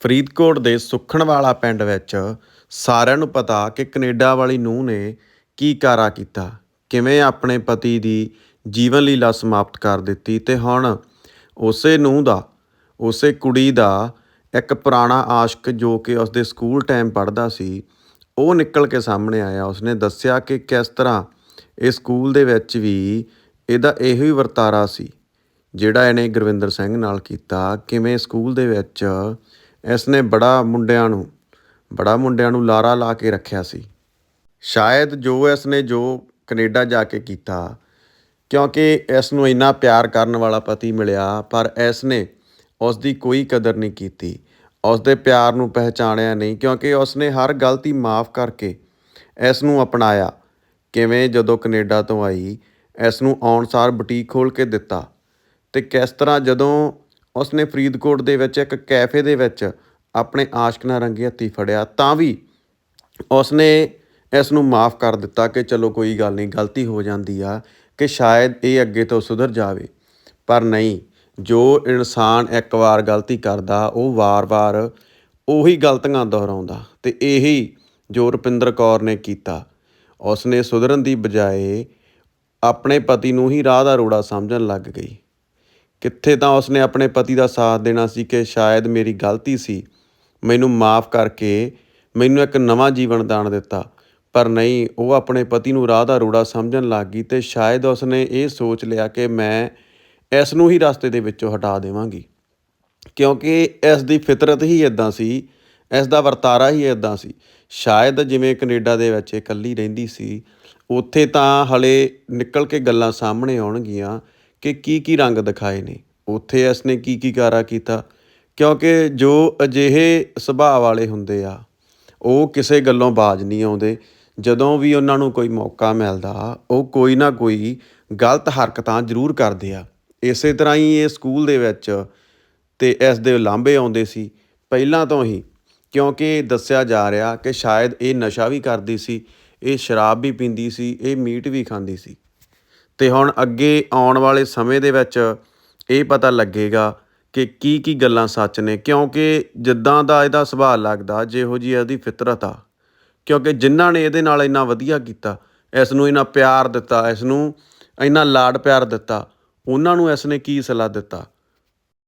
ਫਰੀਦਕੋਟ ਦੇ ਸੁਖਣਵਾਲਾ ਪਿੰਡ ਵਿੱਚ ਸਾਰਿਆਂ ਨੂੰ ਪਤਾ ਕਿ ਕੈਨੇਡਾ ਵਾਲੀ ਨੂੰਹ ਨੇ ਕੀ ਕਾਰਾ ਕੀਤਾ, ਕਿਵੇਂ ਆਪਣੇ ਪਤੀ ਦੀ ਜੀਵਨ ਲੀਲਾ ਸਮਾਪਤ ਕਰ ਦਿੱਤੀ ਤੇ ਹੁਣ ਉਸੇ ਨੂੰਹ ਦਾ, ਉਸੇ ਕੁੜੀ ਦਾ ਇੱਕ ਪੁਰਾਣਾ ਆਸ਼ਕ ਜੋ ਕਿ ਉਸਦੇ ਸਕੂਲ ਟਾਈਮ ਪੜ੍ਹਦਾ ਸੀ, ਉਹ ਨਿਕਲ ਕੇ ਸਾਹਮਣੇ ਆਇਆ। ਉਸਨੇ ਦੱਸਿਆ ਕਿ ਕਿਸ ਤਰ੍ਹਾਂ ਇਹ ਸਕੂਲ ਦੇ ਵਿੱਚ ਵੀ ਇਹਦਾ ਇਹੋ ਹੀ ਵਰਤਾਰਾ ਸੀ, ਜਿਹੜਾ ਇਹਨੇ ਗੁਰਵਿੰਦਰ ਸਿੰਘ ਨਾਲ ਕੀਤਾ, ਕਿਵੇਂ ਸਕੂਲ ਦੇ ਵਿੱਚ ਇਸ ਨੇ ਬੜਾ ਮੁੰਡਿਆਂ ਨੂੰ, ਬੜਾ ਮੁੰਡਿਆਂ ਨੂੰ ਲਾਰਾ ਲਾ ਕੇ ਰੱਖਿਆ ਸੀ। ਸ਼ਾਇਦ ਜੋ ਇਸ ਨੇ ਜੋ ਕੈਨੇਡਾ ਜਾ ਕੇ ਕੀਤਾ, ਕਿਉਂਕਿ ਇਸ ਨੂੰ ਇੰਨਾ ਪਿਆਰ ਕਰਨ ਵਾਲਾ ਪਤੀ ਮਿਲਿਆ, ਪਰ ਇਸ ਨੇ ਉਸ ਦੀ ਕੋਈ ਕਦਰ ਨਹੀਂ ਕੀਤੀ। ਉਸ ਦੇ ਪਿਆਰ ਨੂੰ ਪਹਿਚਾਣਿਆ ਨਹੀਂ, ਕਿਉਂਕਿ ਉਸ ਨੇ ਹਰ ਗਲਤੀ ਮਾਫ ਕਰਕੇ ਇਸ ਨੂੰ ਅਪਣਾਇਆ। ਕਿਵੇਂ ਜਦੋਂ ਕੈਨੇਡਾ ਤੋਂ ਆਈ ਇਸ ਨੂੰ ਆਉਣਸਾਰ ਬੁਟੀਕ ਖੋਲ ਕੇ ਦਿੱਤਾ, ਤੇ ਕਿਸ ਤਰ੍ਹਾਂ ਜਦੋਂ ਉਸ ਨੇ ਫਰੀਦਕੋਟ ਦੇ ਵਿੱਚ ਇੱਕ ਕੈਫੇ ਦੇ ਵਿੱਚ ਆਪਣੇ ਆਸ਼ਕ ਨਾਲ ਰੰਗੇ ਹੱਥੀ ਫੜਿਆ। ਤਾਂ ਵੀ ਉਸ ਨੇ ਇਸ ਨੂੰ ਮਾਫ ਕਰ ਦਿੱਤਾ ਕਿ ਚਲੋ ਕੋਈ ਗੱਲ ਨਹੀਂ, ਗਲਤੀ ਹੋ ਜਾਂਦੀ ਆ ਕਿ ਸ਼ਾਇਦ ਇਹ ਅੱਗੇ ਤੋਂ ਸੁਧਰ ਜਾਵੇ। ਪਰ ਨਹੀਂ, ਜੋ ਇਨਸਾਨ ਇੱਕ ਵਾਰ ਗਲਤੀ ਕਰਦਾ, ਉਹ ਵਾਰ-ਵਾਰ ਉਹੀ ਗਲਤੀਆਂ ਦੁਹਰਾਉਂਦਾ ਤੇ ਇਹੀ ਜੋ ਰੁਪਿੰਦਰ ਕੌਰ ਨੇ ਕੀਤਾ। ਉਸ ਨੇ ਸੁਧਰਨ ਦੀ ਬਜਾਏ ਆਪਣੇ ਪਤੀ ਨੂੰ ਹੀ ਰਾਹ ਦਾ ਰੋੜਾ ਸਮਝਣ ਲੱਗ ਗਈ। ਕਿੱਥੇ ਤਾਂ ਉਸਨੇ ਆਪਣੇ ਪਤੀ ਦਾ ਸਾਥ ਦੇਣਾ ਸੀ ਕਿ ਸ਼ਾਇਦ ਮੇਰੀ ਗਲਤੀ ਸੀ। ਮੈਨੂੰ ਮਾਫ ਕਰਕੇ ਮੈਨੂੰ ਇੱਕ ਨਵਾਂ ਜੀਵਨ ਦਾਨ ਦਿੱਤਾ। ਪਰ ਨਹੀਂ, ਉਹ ਆਪਣੇ ਪਤੀ ਨੂੰ ਰਾਹ ਦਾ ਰੋੜਾ ਸਮਝਣ ਲੱਗ ਗਈ ਤੇ ਸ਼ਾਇਦ ਉਸਨੇ ਇਹ ਸੋਚ ਲਿਆ ਕਿ ਮੈਂ ਇਸ ਨੂੰ ਹੀ ਰਸਤੇ ਦੇ ਵਿੱਚੋਂ ਹਟਾ ਦੇਵਾਂਗੀ। ਕਿਉਂਕਿ ਇਸ ਦੀ ਫਿਤਰਤ ਹੀ ਇਦਾਂ ਸੀ, ਇਸ ਦਾ ਵਰਤਾਰਾ ਹੀ ਇਦਾਂ ਸੀ। ਸ਼ਾਇਦ ਜਿਵੇਂ ਕੈਨੇਡਾ ਦੇ ਵਿੱਚ ਇਹ ਇਕੱਲੀ ਰਹਿੰਦੀ ਸੀ, ਉੱਥੇ ਤਾਂ ਹਲੇ ਨਿਕਲ ਕੇ ਗੱਲਾਂ ਸਾਹਮਣੇ ਆਉਣਗੀਆਂ। ਕਿ ਕੀ ਕੀ ਰੰਗ ਦਿਖਾਏ ਨੇ? ਉੱਥੇ ਇਸ ਨੇ ਕੀ ਕੀ ਕਾਰਾ ਕੀਤਾ? ਕਿਉਂਕਿ ਜੋ ਅਜਿਹੇ ਸੁਭਾਅ ਵਾਲੇ ਹੁੰਦੇ ਆ, ਉਹ ਕਿਸੇ ਗੱਲੋਂ ਬਾਜ ਨਹੀਂ ਆਉਂਦੇ। ਜਦੋਂ ਵੀ ਉਹਨਾਂ ਨੂੰ ਕੋਈ ਮੌਕਾ ਮਿਲਦਾ, ਉਹ ਕੋਈ ਨਾ ਕੋਈ ਗਲਤ ਹਰਕਤਾਂ ਜ਼ਰੂਰ ਕਰਦੇ ਆ। ਇਸੇ ਤਰ੍ਹਾਂ ਹੀ ਇਹ ਸਕੂਲ ਦੇ ਵਿੱਚ ਤੇ ਇਸ ਦੇ ਲਾਂਭੇ ਆਉਂਦੇ ਸੀ। ਪਹਿਲਾਂ ਤੋਂ ਹੀ, ਕਿਉਂਕਿ ਦੱਸਿਆ ਜਾ ਰਿਹਾ ਕਿ ਸ਼ਾਇਦ ਇਹ ਨਸ਼ਾ ਵੀ ਕਰਦੀ ਸੀ, ਇਹ ਸ਼ਰਾਬ ਵੀ ਪੀਂਦੀ ਸੀ, ਇਹ ਮੀਟ ਵੀ ਖਾਂਦੀ ਸੀ। ਅਤੇ ਹੁਣ ਅੱਗੇ ਆਉਣ ਵਾਲੇ ਸਮੇਂ ਦੇ ਵਿੱਚ ਇਹ ਪਤਾ ਲੱਗੇਗਾ ਕਿ ਕੀ ਕੀ ਗੱਲਾਂ ਸੱਚ ਨੇ, ਕਿਉਂਕਿ ਜਿੱਦਾਂ ਦਾ ਇਹਦਾ ਸੁਭਾਅ ਲੱਗਦਾ, ਜਿਹੋ ਜਿਹੀ ਇਹਦੀ ਫਿਤਰਤ ਆ। ਕਿਉਂਕਿ ਜਿਨ੍ਹਾਂ ਨੇ ਇਹਦੇ ਨਾਲ ਇੰਨਾ ਵਧੀਆ ਕੀਤਾ, ਇਸ ਨੂੰ ਇੰਨਾ ਪਿਆਰ ਦਿੱਤਾ, ਇਸ ਨੂੰ ਇੰਨਾ ਲਾਡ ਪਿਆਰ ਦਿੱਤਾ, ਉਹਨਾਂ ਨੂੰ ਇਸ ਨੇ ਕੀ ਸਲਾਹ ਦਿੱਤਾ?